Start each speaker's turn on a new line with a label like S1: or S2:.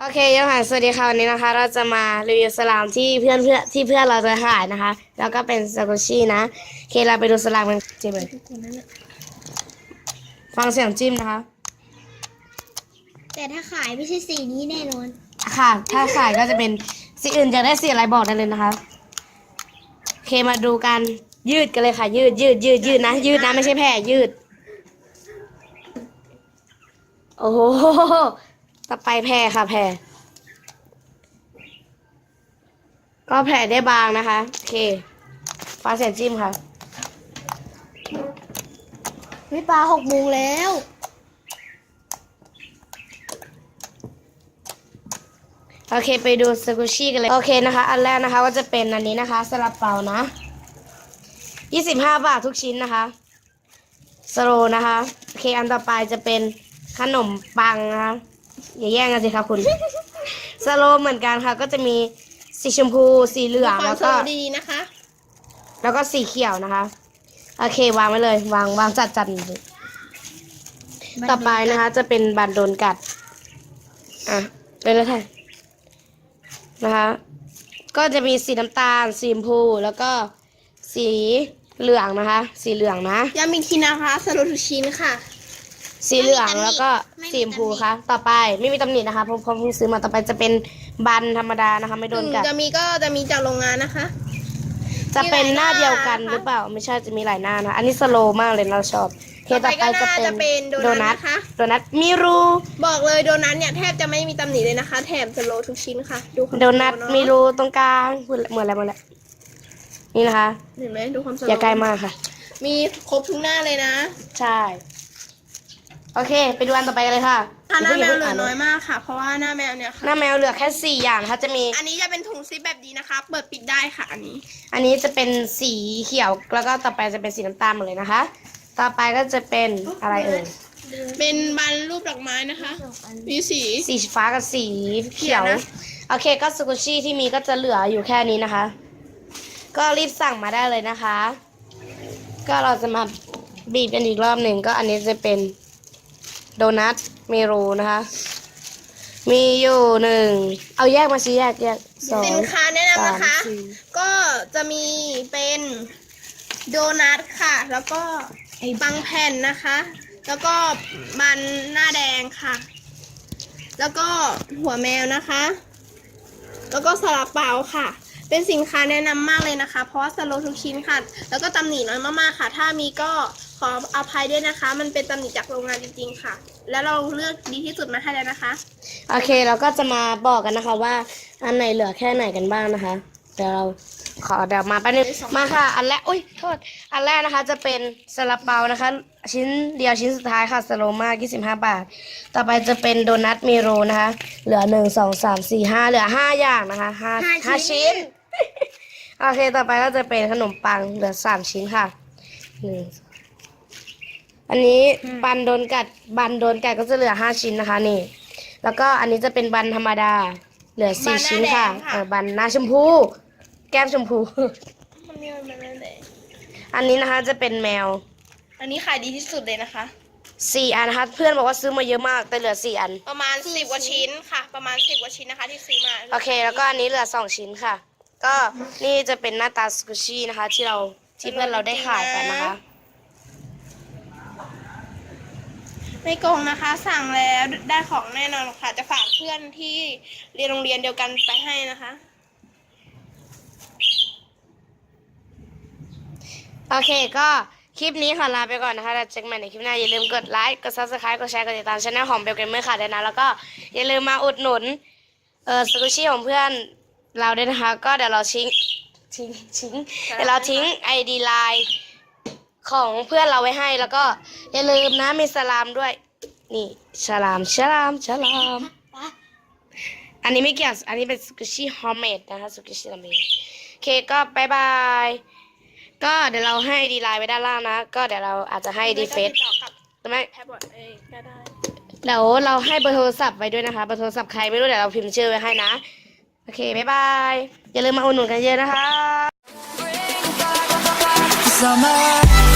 S1: โอเคยังค่ะสวัสดีค่ะวันนี้นะคะ เราจะมารีวิวสลามที่เพื่อนเพื่อนที่เพื่อนเราจะขายนะคะ แล้วก็เป็นซากุชินะโอเคเราไปดูสลามกันจิ้มเลยฟังเสียงจิ้มนะคะ
S2: แต่ถ้าขายไม่ใช่สีนี้แน่นอน
S1: ค่ะ ถ้าขายก็จะเป็นสีอื่นจะได้สีอะไรบอกได้เลยนะคะโอเคมาดูกันยืดกันเลยค่ะ ยืดยืดยืดยืดนะ ยืดนะไม่ใช่แผ่ยืด โอ้โห ต่อไปแผ่ค่ะ แผ่ก็แผ่ได้บางนะคะ โอเคฟ้าเสียงจิ้มค่ะ
S2: วิปลาหกโมงแล้ว
S1: โอเคไปดูสกุชี่กันเลย โอเคนะคะ อันแรกนะคะก็จะเป็นอันนี้นะคะสลับเปานะยี่สิบห้าบาททุกชิ้นนะคะสโลนะคะ โอเคอันต่อไปจะเป็นขนมปังนะคะ อย่าแย่งกันสิคะคุณ สโลเหมือนกันค่ะ ก็จะมีสีชมพูสีเหลือง
S2: ควา
S1: แล้
S2: ม
S1: ว
S2: ส
S1: ก็
S2: โลดีๆนะคะ
S1: แล้วก็สีเขียวนะคะโอเควางไว้เลยวางวางจัดจัดเลยต่อไปนะคะ จะเป็นบันโดนกัด อะเลยแล้วไทยนะคะ ก็จะมีสีน้ำตาล สีชมพูแล้วก็สีเหลืองนะคะ สีเหลืองนะ
S2: ยามิคินะคะสโลทุกชิ้นค่ะ
S1: สีเหลือง
S2: ไม่มีตำหนิ
S1: แล้วก็
S2: ไม่มี
S1: สีชมพู
S2: ตำหนิ
S1: ค่ะต่อไปไม่มีตำหนินะคะเพราะเพราะเพิ่งซื้อมาต่อไปจะเป็นบันธรรมดานะคะ ไม่โดนกัด
S2: จะมีก็จะมีจากโรงงานนะคะ
S1: จะเป็นหน้าเดียวกัน
S2: มีหลายหน้า
S1: หรือเปล่าไม่ใช่จะมีหลายหน้านะอันนี้สโลว์มากเลยเราชอบโอเคต่อไปจะเป็น
S2: จะเป็นโดนัทนะคะ
S1: โดนัทมิรู
S2: บอกเลยโดนัทเนี่ยแทบจะไม่มีตำหนิเลยนะคะ แถมสโลทุกชิ้นค่ะ ดูความ
S1: โดนัท
S2: สโลเอะ
S1: มิรูตรงกลางเหมือนเหมือนอะไรหมดแหละนี่นะคะ
S2: เห็นไหมดูความสโล
S1: อย่าใกล้มากค่ะ
S2: มีครบทุกหน้าเลยนะ
S1: ใช่ โอเค ไปดูอันต่อไปกันเลยค่ะ
S2: ถ้าหน้าแมว
S1: พิ่ง
S2: เหลือ
S1: พิ่ง
S2: น้อยมากค่ะ เพราะว่าหน้าแมวเนี่ยค่ะ
S1: หน้าแมวเหลือแค่สี่อย่างนะคะจะมี
S2: อันนี้จะเป็นถุงซิปแบบดีนะคะ เปิดปิดได้ค่ะอันนี้
S1: อันนี้จะเป็นสีเขียว แล้วก็ต่อไปจะเป็นสีน้ำตาลหมดเลยนะคะ ต่อไปก็จะเป็นอะไรเอ่ย
S2: เป็นบันรูปดอกไม้นะคะ มีสี
S1: สีฟ้ากับสีเขียว
S2: เขียวนะ
S1: โอเค ก็สกุชชี่ที่มีก็จะเหลืออยู่แค่นี้นะคะ ก็รีบสั่งมาได้เลยนะคะ ก็เราจะมาบีบกันอีกรอบหนึ่งก็อันนี้จะเป็น โดนัทเมโรนะคะ มีอยู่หนึ่งเอาแยกมาสิแยกแยกสอง
S2: สินค้าแนะนำนะคะ
S1: สามสี่
S2: ก็จะมีเป็นโดนัทค่ะ แล้วก็ปังแผ่นนะคะ แล้วก็บันหน้าแดงค่ะ แล้วก็หัวแมวนะคะ แล้วก็สลับเปาค่ะ เป็นสินค้าแนะนำมากเลยนะคะ เพราะว่าสโลทุกชิ้นค่ะ แล้วก็ตำหนิน้อยมากๆค่ะ ถ้ามีก็ขออภัยด้วยนะคะ มันเป็นตำหนิจากโรงงานจริงๆค่ะ แล้วเราเลือกดีที่สุดมาให้แล้วนะคะ
S1: โอเคเราก็จะมาบอกกันนะคะว่า อันไหนเหลือแค่ไหนกันบ้างนะคะ เดี๋ยวเราขอเดี๋ยวมาแป๊บนึงมาค่ะ อันแรกอุ้ยโทษอันแรกนะคะจะเป็นซาลาเปานะคะ ชิ้นเดียวชิ้นสุดท้ายค่ะสโลมาก25 บาท ต่อไปจะเป็นโดนัทเมโรนะคะ เหลือ 1 2 3 4 5 เหลือ 5 อย่างนะคะห้า
S2: ห้า
S1: ห้า
S2: ชิ้
S1: ชิ้น
S2: น
S1: โอเคต่อไปก็จะเป็นขนมปังเหลือ3ชิ้นค่ะหนึ่งอันนี้บันโดนกัดบันโดนกัดก็จะเหลือ5ชิ้นนะคะนี่ แล้วก็อันนี้จะเป็นบันธรรมดา เหลือ
S2: บันหน้า
S1: 4ชิ้นค่ะ
S2: แดงค่ะ
S1: เออบันหน้าชมพู แก้มชมพู
S2: มันมีมันเป็นอะไร
S1: อันนี้นะคะจะเป็นแมว
S2: อันนี้ขายดีที่สุดเลยนะคะ
S1: 4อันนะคะเพื่อนบอกว่าซื้อมาเยอะมากแต่เหลือ4อัน
S2: ประมาณสิบกว่าชิ้นค่ะ ประมาณสิบกว่าชิ้นนะคะที่ซื้อมา
S1: โอเค แล้วก็อันนี้เหลือ2ชิ้นค่ะ ก็นี่จะเป็นหน้าตาสกุชี่นะคะ ที่เราที่เพื่อนเราได้ขายกันนะคะ
S2: ไม่โกงนะคะ สั่งแล้วได้ของแน่นอนค่ะ จะฝากเพื่อนที่เรียนโรงเรียนเดียวกันไปให้นะคะ
S1: โอเคก็คลิปนี้ขอลาไปก่อนนะคะแล้วเจอกันใหม่ในคลิปหน้า อย่าลืมกดไลค์ กด subscribe กดแชร์ กดติดตามช่องของเบลเกมเมอร์ค่ะด้วยนะ แล้วก็อย่าลืมมาอุดหนุน เออสกุชี่ของเพื่อน เราด้วยนะคะ ก็เดี๋ยวเราทิ้งทิ้งทิ้งเดี๋ยวเราทิ้งไอดีไลน์ของเพื่อนเราไว้ให้แล้วก็อย่าลืมนะมีสลามด้วย นี่สลามสลามสลาม อันนี้ไม่เกี่ยวอันนี้เป็นสกุชี่ฮอมเมดนะคะสกุชี่ราเมงโอเคก็บายบายก็เดี๋ยวเราให้ดีไลน์ไว้ด้านล่างนะ ก็เดี๋ยวเราอาจจะให้ดีเฟซ
S2: ไม่ต้องติดต่อกับ
S1: ใช่ไหม
S2: แท็บบอร์ดเองก็ได้
S1: เดี๋ยวเราให้เบอร์โทรศัพท์ไว้ด้วยนะคะเบอร์โทรศัพท์ใครไม่รู้เดี๋ยวเราพิมพ์ชื่อไว้ให้นะ โอเค บ๊ายบาย อย่าลืมมาอุดหนุนกันเยอะนะคะ
S3: Summer